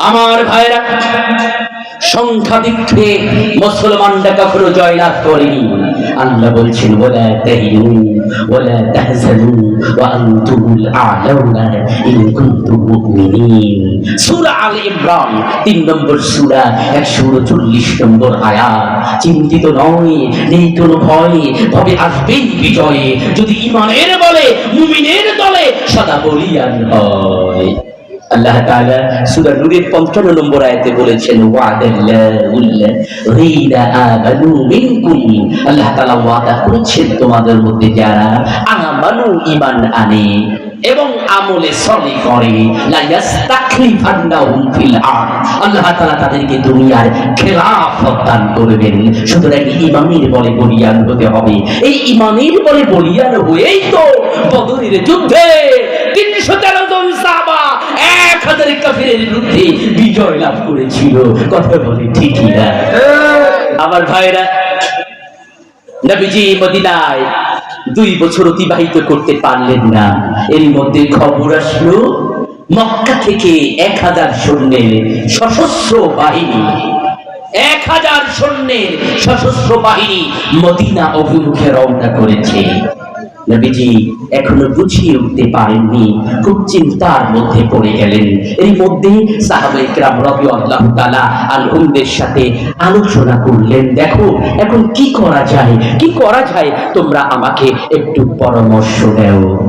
আমার ভাইরা সংখ্যা দিক মুসলমানরা কখনো জয়লাভ করেনি। আল্লাহ বলছেন ওলা তাহিনু ওলা তাহজানু, ওয়া আনতুমুল আ'লাউনা ইন কুনতুম মুমিনিন। সূরা আল ইমরান 3 নম্বর সূরা 139 নম্বর আয়াত। চিন্তিত নয় নেই কোনো ভয় তবে আসবেই বিজয়ে। যদি ইমানের বলে, মুমিনের দলে সদা বলিয়ান হয়। আল্লাহ তাআলা সূরা নূরের 55 নম্বর আয়াতে বলেছেন আমানু মিনকুম। আল্লাহ তাআলা ওয়াদা করেছেন তোমাদের মধ্যে যারা আমানু ঈমান আনে এবং আমলে সলি করে। আল্লাহ তাদেরকে দুনিয়ার খেলাফত দান করবেন। সুতরাং ঈমানের বলে বলিয়ান হতে হবে। এই ঈমানের বলে বলিয়ান হয়েই তো বদরের যুদ্ধে তিনশো তেরো হাজার কাফিরের বিরুদ্ধে বিজয় লাভ করেছিল। কথা বলে ঠিকই না। আমার ভাইরা নবীজি মদিনায় দুই বছর অতিবাহিত করতে পারলেন না। এর মধ্যে খবর আসলো মক্কা থেকে এক হাজার সৈন্যের সশস্ত্র বাহিনী এক হাজার সৈন্যের সশস্ত্র বাহিনী মদিনা অভিমুখে রওনা করেছে। নবীজি এখনও বুঝিয়ে উঠতে পারেননি, খুব চিন্তার মধ্যে পড়ে গেলেন। এর মধ্যে সাহাবে একরাম রবি আল্লাহ তালা উমদের সাথে আলোচনা করলেন, দেখো, এখন কি করা যায়? কি করা যায়? তোমরা আমাকে একটু পরামর্শ দাও।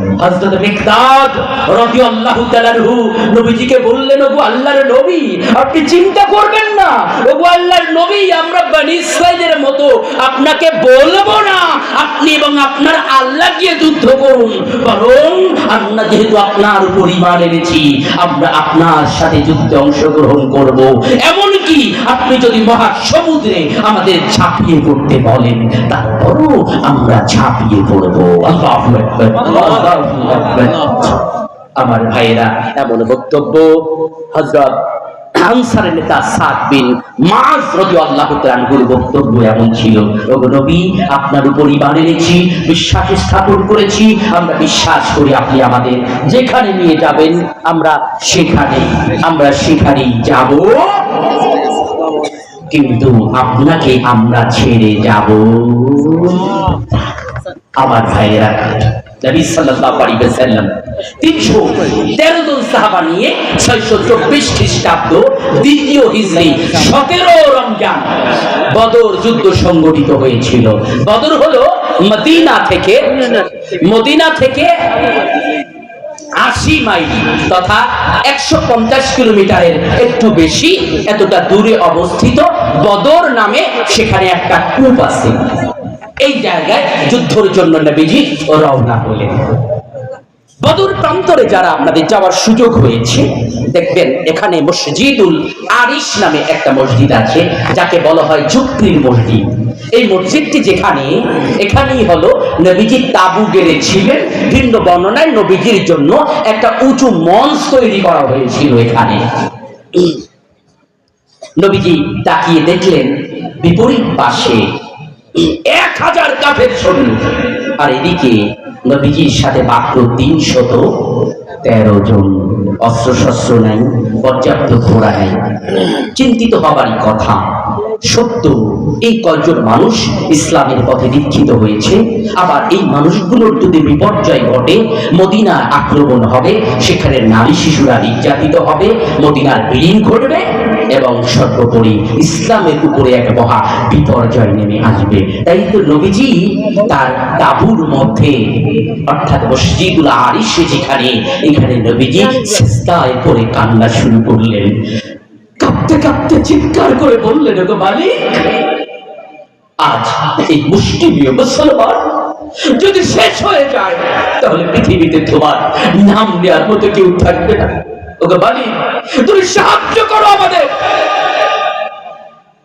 আপনার আল্লাহ গিয়ে যুদ্ধ করুন। আমরা যেহেতু আপনার পরিবার এনেছি, আমরা আপনার সাথে যুদ্ধে অংশগ্রহণ করব। এমনকি আপনি যদি মহাসমুদ্রে আমাদের ঝাঁপিয়ে পড়তে বলেন, তারপরও আমরা ঝাঁপিয়ে পড়ব। আল্লাহু আমার ভাইয়েরা এমন বক্তব্য এনেছি, বিশ্বাস স্থাপন করেছি, আমরা বিশ্বাস করি আপনি আমাদের যেখানে নিয়ে যাবেন, আমরা সেখানে আমরা সেখানেই যাব। কিন্তু আপনাকে আমরা ছেড়ে যাব। আমার ভাইয়েরা নবী সাল্লাল্লাহু আলাইহি ওয়াসাল্লাম 313 জন সাহাবা নিয়ে 624 খ্রিস্টাব্দ দ্বিতীয় হিজরি 17 রমজান বদর যুদ্ধ সংগঠিত হয়েছিল। বদর হলো মদিনা থেকে মদিনা থেকে আশি মাইল তথা একশো পঞ্চাশ কিলোমিটারের একটু বেশি, এতটা দূরে অবস্থিত বদর নামে সেখানে একটা কূপ আছে। এই জায়গায় যুদ্ধের জন্য নবীজি রওনা হলেন। বদর প্রান্তরে যারা আপনাদের যাওয়ার সুযোগ হয়েছে, দেখবেন এখানে মসজিদুল আরিশ নামে একটা মসজিদ আছে, যাকে বলা হয় যুক্তির মসজিদ। এই মসজিদটি যেখানে, এখানেই হলো নবীজি তাবু গেড়েছিলেন, ভিন্ন বর্ণনায় নবীজির জন্য একটা উঁচু মঞ্চ তৈরি করা হয়েছিল এখানে। নবীজি তাকিয়ে দেখলেন বিপরীত পাশে এক হাজার কাফের সৈন্য আর এদিকে নবীজির সাথে মাত্র তিনশত তেরো জন অস্ত্র শস্ত্র নাই, পর্যাপ্ত ঘোড়া নাই। চিন্তিত হবারই কথা। সত্য, এই কয়জন মানুষ ইসলামের পথে দীক্ষিত হয়েছে। আবার এই মানুষগুলোর যদি বিপর্যয় ঘটে মদিনার আক্রমণ হবে, সেখানে নারী শিশুরা নির্যাতিত হবে, মদিনার বিলীন ঘটবে। এবং সর্বোপরি ইসলামের উপরে এক মহা বিপর্যয় নেমে আসবে। তাই তো নবীজি তার তাবুর মধ্যে, অর্থাৎ মসজিদুল আরিশে যেখানে, এখানে নবীজি সিজদায় পড়ে কান্না শুরু করলেন। কাঁপতে কাঁপতে চিৎকার করে বললেন গো মালিক, আজ এই মুষ্টিমীয় মুসলমান যদি শেষ হয়ে যায়, তাহলে পৃথিবীতে তোমার নাম নেওয়ার মতো কেউ থাকবে না। ওকে বালি তুমি সাহায্য করো আমাদের।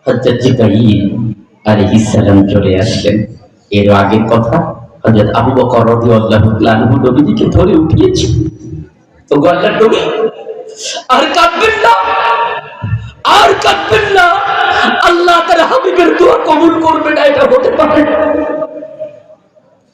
হযরত জিবরাইল চলে আসলেন। এর আগের কথা আবু বকর রাদিয়াল্লাহু আনহু ধরে উঠিয়েছে। তো গল্লার নবী, আর কাঁদবেন না, আর কাঁদবেন না। আল্লাহ তার হাবিবের দোয়া কবুল করবে না, এটা হতে পারে।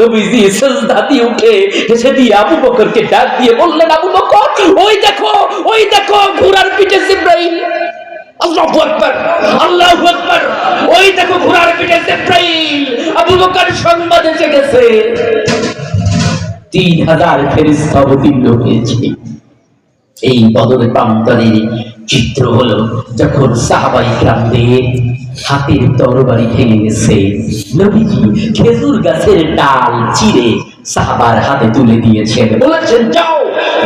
নবীজি দিয়ে উঠে হেসে দিয়ে আবু বকরকে ডাক দিয়ে বললেন, আবু বকর, ওই দেখো ওই দেখো, ঘোড়ার পিঠে জিব্রাইল। তিন হাজার হয়েছে এই বদরের প্রান্তরের চিত্র হলো যখন সাহাবাই গ্রামদের হাতের তরবারি ভেঙে গেছে। নবীজি খেজুর গাছের ডাল চিরে সাহাবার হাতে তুলে দিয়েছেন। বলেছেন, যাও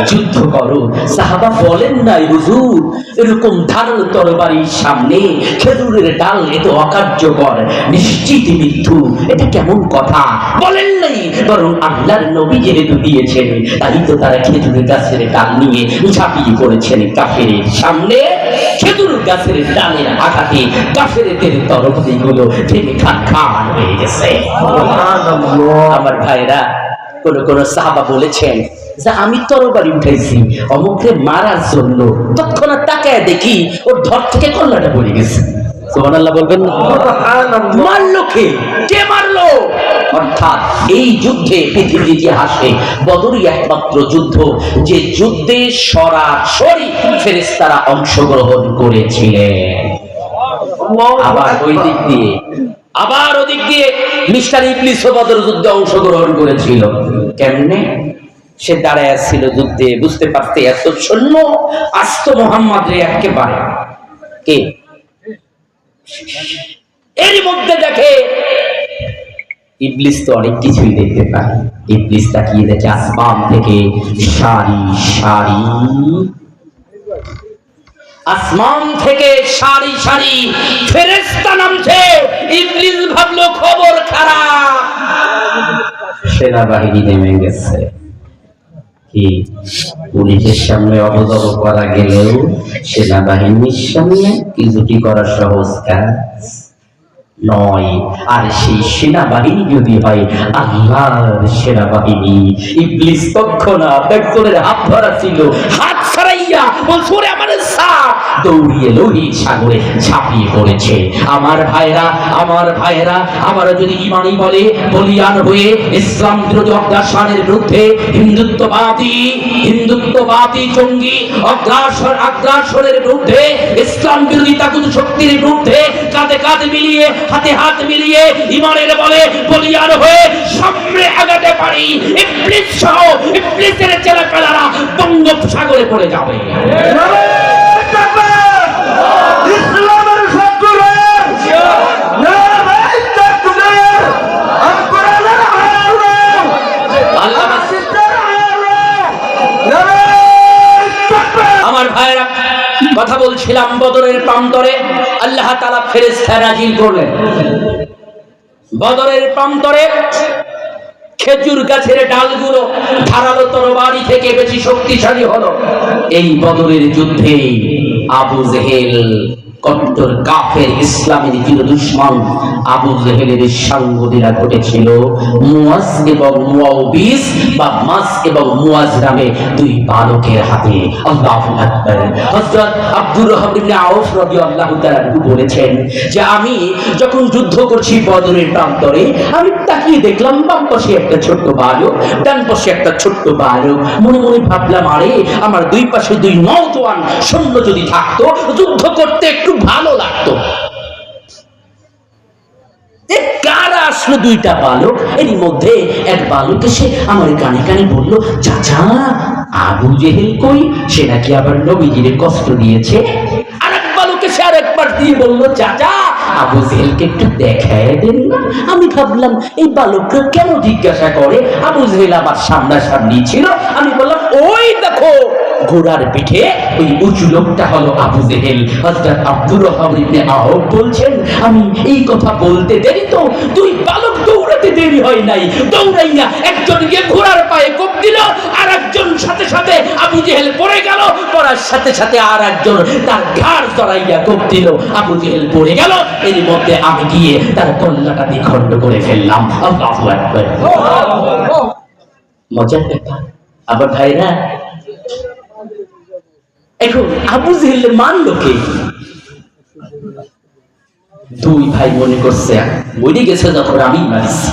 যুদ্ধ করো। সাহাবা বলেন নাই হুজুর এরকম ধারালো তরবারির সামনে খেজুরের ডাল এত অকার্যকর নিশ্চিত মৃত্যু এটা কেমন কথা? বলেন নাই বরং আল্লাহর নবী যেহেতু দিয়েছেন তাই তো তারা খেজুরের গাছের ডাল নিয়ে ঝাঁপিয়ে পড়েছেন কাফের সামনে। খেজুর গাছের ডালের আঘাতে কাফেরদের তরবারি গুলো ভেঙে খান খান হয়ে গেছে। আমার ভাইরা কোন কোন সাহাবা বলেছেন যে আমি তরবারি উঠাইছি অমুকরে মারার জন্য। তৎক্ষণাৎ তাকায় দেখি ওর ধর থেকে কল্লাটা পড়ে গেছে। সুবহানাল্লাহ বলবেন মারলো কে? কে মারলো? অর্থাৎ এই যুদ্ধে পৃথিবীর ইতিহাসে বদরই একমাত্র যুদ্ধ যে যুদ্ধে সরাসরি ফেরেশতারা অংশগ্রহণ করেছিলেন। আবার ওই দিক দিয়ে আবার ওদিক দিয়ে। মিস্টার ইবলিস বদর যুদ্ধে অংশগ্রহণ করেছিল। কেমনে? সে দাঁড়ায় ছিল যুদ্ধে, বুঝতে পারতে এত শূন্য আস্ত মোহাম্মদ রে একেবারে কে? এর মধ্যে দেখে ইবলিস তো অনেক কিছুই দেখতে পায়। ইবলিস তাকিয়ে দেখে আসমান থেকে সারি সারি আসমান থেকে সারি সারি ফেরেস্তা নামছে। ইবলিস ভাবলো, খবর খারাপ। সেনাবাহিনী নেমে গেছে। কি, পুলিশের সামনে অবদব করা গেলেও সেনাবাহিনীর সামনে কিছুটি করা সহজ কাজ? নয়। আর সেই সেনাবাহিনী যদি হয়, আল্লাহর সেনাবাহিনী। ইবলিস তৎক্ষণাৎ একজনের হাত ধরা ছিল। হাত ছাড়াইয়া বলছো, "ওরে আমার দৌড়িয়ে লোহিত সাগরে ঝাঁপিয়ে পড়েছে। আমার ভাইরা আমার ভাইরা, আমার যদি ইমানি বলে, বলিয়ান হয়ে ইসলাম বিরোধী অগ্রাসনের বিরুদ্ধে হিন্দুত্ববাদী হিন্দুত্ববাদী জঙ্গি অগ্রাসর আগ্রাসনের বিরুদ্ধে, ইসলাম বিরোধী তাগুদ শক্তির বিরুদ্ধে কাঁধে কাঁধ মিলিয়ে হাতে হাত মিলিয়ে ইমানের বলে বলিয়ার হয়ে সামনে আগাতে পারি। ইবলিস সহ ইবলিসের ছেলেপেলারা বঙ্গোপসাগরে পড়ে যাবে। ইসলামের সদ্গুরুর কথা বলছিলাম বদরের প্রান্তরে আল্লাহ তালা ফেরেস্তা নাজিল করলেন। বদরের প্রান্তরে খেজুর গাছের ডালগুলো ধারালো তরবারি থেকে বেশি শক্তিশালী হলো। এই বদরের যুদ্ধে আবু জেহেল কট্টর কাফের ইসলামের চির দুশ্মন আবু জেহেলের সাঙ্গদিরা ঘটেছিল। মুয়াজ এবং মুয়াবিস বা মাস এবং মুয়াজ নামে দুই বালকের হাতে। আল্লাহু আকবার। হযরত আব্দুর রহমান ইবনে আউফ রাদিয়াল্লাহু তাআলা বলেছেন যে, আমি যখন যুদ্ধ করছি বদরের প্রান্তরে, আমি তাকিয়ে দেখলাম বাম পাশে একটা ছোট্ট বালক, ডান পাশে একটা ছোট্ট বালক। মনে মনে ভাবলাম, আরে, আমার দুই পাশে দুই নওজোয়ান সৈন্য যদি থাকতো, যুদ্ধ করতে একটু ভালো লাগতো। কারা আসলো দুইটা বালক? মধ্যে এক বালক এসে আমার কানে কানে চাচা, আবু জেহেল কই? সে নাকি আবার কষ্ট দিয়েছে। আর এক বালক এসে আর একবার দিয়ে বলল, চাচা, আবু জেহেলকে একটু দেখায় দেন না। আমি ভাবলাম, এই বালকরা কেন জিজ্ঞাসা করে? আবু জেহেল আমার সামনাসামনি ছিল। আমি বললাম, ওই দেখো ঘোড়ার পিঠে ওই উঁচু লোকটা হলো আবু জেহেল। হযরত আব্দুর রহমান ইবনে আহব বলছেন আমি এই কথা বলতে দেরি তো। দুই বালক দৌড়াতে দেরি হয় নাই। দৌড়াইয়া একজন গিয়ে ঘোড়ার পায়ে কোপ দিল আর একজন সাথে সাথে আবু জেহেল পড়ে গেল। পড়ার সাথে সাথে আর একজন তার ঘাড় জড়াইয়া কোপ দিল। আবু জেহেল পড়ে গেল। এর মধ্যে আমি গিয়ে তার কল্লাটা দ্বিখণ্ড করে ফেললাম। আল্লাহু আকবার। মজার ব্যাপার। আবার ভাইরা এখন আবু জেহেল মানলো কে? দুই ভাই মনে করছে, মরে গেছে যখন আমি মারছি।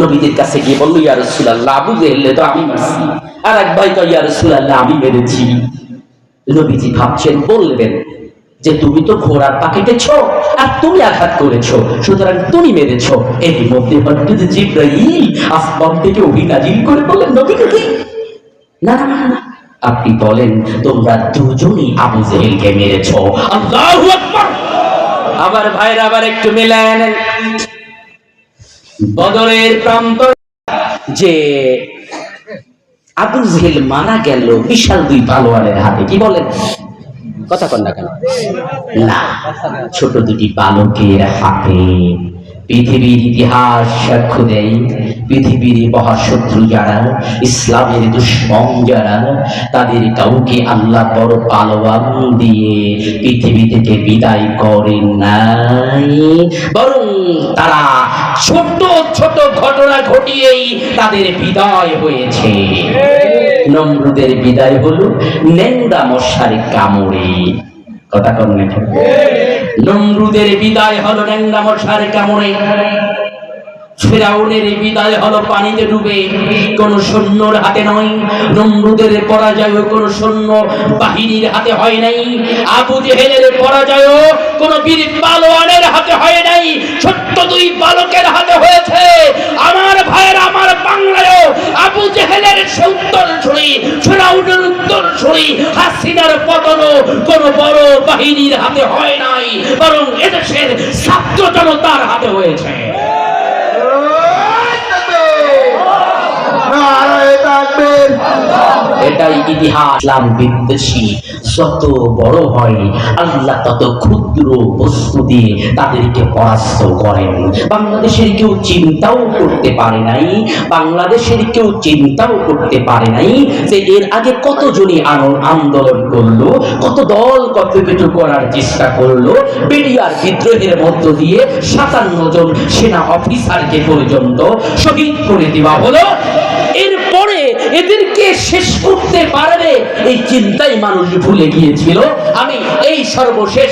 নবীদের কাছে গিয়ে বলল, ইয়া রাসূলুল্লাহ, আবু জেহেল তো আমি মারছি। আর এক ভাই তো ইয়া রাসূলুল্লাহ, আমি মেরেছি। নবীজি ভাবছেন, বললেন যে, তুমি তো ঘোড়ার পাকেটেছ আর তুমি আঘাত করেছ, সুতরাং তুমি মেরেছো। এর মধ্যে হঠাৎ জিব্রাইল আসমান থেকে অভিনাজিল করে বললেন নবী কি? না না না আপনি বলেন, তোমরা দুজনই আবু জেহেলকে মেরেছো। আবার ভাইরা আবার একটু মিলায় নেন। বদরের প্রান্ত যে আবু জেহেল মারা গেল, বিশাল দুই পালোয়ারের হাতে, কি বলেন? কথা কন না কেন? না, ছোট দুটি বালকের হাতে পৃথিবীর ইতিহাস সাক্ষ্য দেয়। পৃথিবীর মহাশত্রু যারা ইসলামের দুশ্মন যারা তাদের কাউকে আল্লাহ বড় পালোয়ান দিয়ে পৃথিবী থেকে বিদায় করেন নাই। বরং তারা ছোট ছোট ঘটনা ঘটিয়েই তাদের বিদায় হয়েছে। নমরুদের বিদায় হলো নেংরা মশার কামড়ে। কথা কর না নমরুদের বিদায় হলো নেংরা মশার কামড়ে। ফেরাউনের বিদায় হলো পানিতে ডুবে। কোন সৈন্যর হাতে নয়, নমরুদের পরাজয় কোন সৈন্য বাহিনীর হাতে হয় নাই। আবু জেহেলের পরাজয় কোন বীর পালোয়ানের হাতে হয় নাই। ছোট্ট দুই বালকের হাতে হয়েছে। আমার ভাইয়ের, আমার বাংলায় আবু জেহেলের সত্তর ছড়ি, ফেরাউনের উত্তর ছড়ি, হাসিনার পতন কোন বড় বাহিনীর হাতে হয় নাই, বরং এদেশের ছাত্র জনতার হাতে হয়েছে। এটাই ইতিহাস, ইসলাম বিদ্বেষী। যত বড় হয়, আল্লাহ তত ক্ষুদ্র বস্তু দিয়ে তাদেরকে পরাস্ত করেন। বাংলাদেশের কেউ চিন্তাও করতে পারে নাই, বাংলাদেশের কেউ চিন্তাও করতে পারে নাই যে এর আগে কতজনই আনো- আন্দোলন করল, কত দল কত কিছু করার চেষ্টা করল বেরিয়ার বিদ্রোহের মধ্য দিয়ে সাতান্ন জন সেনা অফিসারকে পর্যন্ত শহীদ করে দেওয়া হলো। এদেরকে শেষ করতে পারবে এই চিন্তাই মানুষ ভুলে গিয়েছিল। আমি এই সর্বশেষ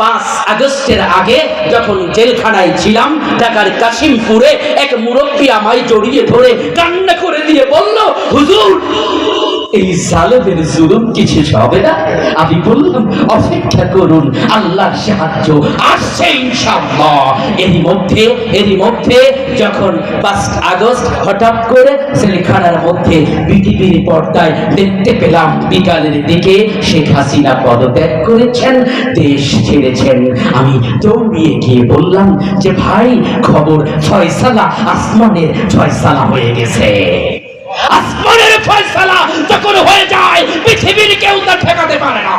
পাঁচ আগস্টের আগে যখন জেলখানায় ছিলাম, ঢাকার কাশিমপুরে এক মুরব্বী আমায় জড়িয়ে ধরে কান্না করে দিয়ে বলল, হুজুর এই জালেমের জুলুম কি শেষ হবে না? আমি বললাম, অপেক্ষা করুন, আল্লাহর সাহায্য আসছে ইনশাআল্লাহ। এরই মধ্যে এরই মধ্যে যখন পাঁচ আগস্ট হঠাৎ করে জেলখানার মধ্যে বিটিভির পর্দায় দেখতে পেলাম, বিকালের দিকে শেখ হাসিনা পদত্যাগ করেছেন, দেশ ছেড়েছেন। আমি দৌড়িয়ে গিয়ে বললাম যে, ভাই, খবর ফয়সালা আসমানের ফয়সালা হয়ে গেছে। আসমানের ফয়সালা যখন হয়ে যায় পৃথিবীর কেউ তা ঠেকাতে পারে না।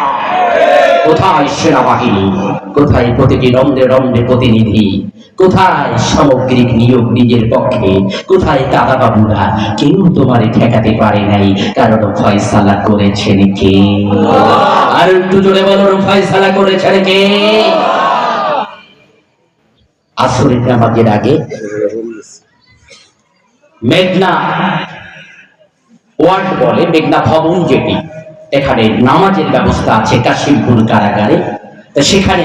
কোথায় সেনাবাহিনী? কোথায় প্রতিটি রন্ধ্রে রন্ধ্রে প্রতিনিধি? কোথায় সামগ্রিক নিয়োগ নিজের পক্ষে? কোথায় দাদা বাবুরা কেউ তোমারে ঠেকাতে পারে নাই কারণ ফয়সালা করেছেন কে? আর একটু জোরে বলুন ফয়সালা করেছেন কে? আসরের নামাজের আগে মেঘনা ওয়ার্ড বলে মেঘনা ভবন যেটি। এখানে নামাজের ব্যবস্থা আছে কাশিমপুর কারাগারে। তা সেখানে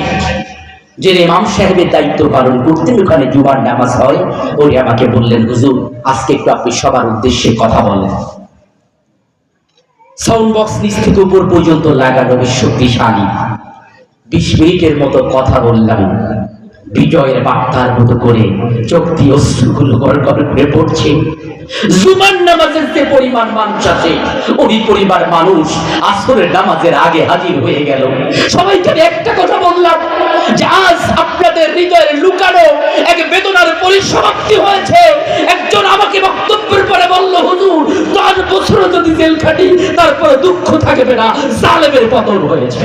যে ইমাম সাহেবের দায়িত্ব পালন করতেন, ওখানে জুমার নামাজ হয়। উনি আমাকে বললেন, হুজুর, আজকে একটু আপনি সবার উদ্দেশ্যে কথা বলেন। সাউন্ড বক্স থেকে উপর পর্যন্ত লাগানো বেশ শক্তিশালী। বিশ মিনিটের মতো কথা বললাম। বিজয়ের বার্তার মতো করে চোখ দিয়ে অশ্রুগুলো গড় গড় করে পড়ছে। আজ আপনাদের লুকানো এক হয়েছে। একজন আমাকে বক্তব্যের পরে বলল, হুজুর দশ বছর যদি জেল খাটি তারপর দুঃখ থাকবে না, জালেমের পতন হয়েছে।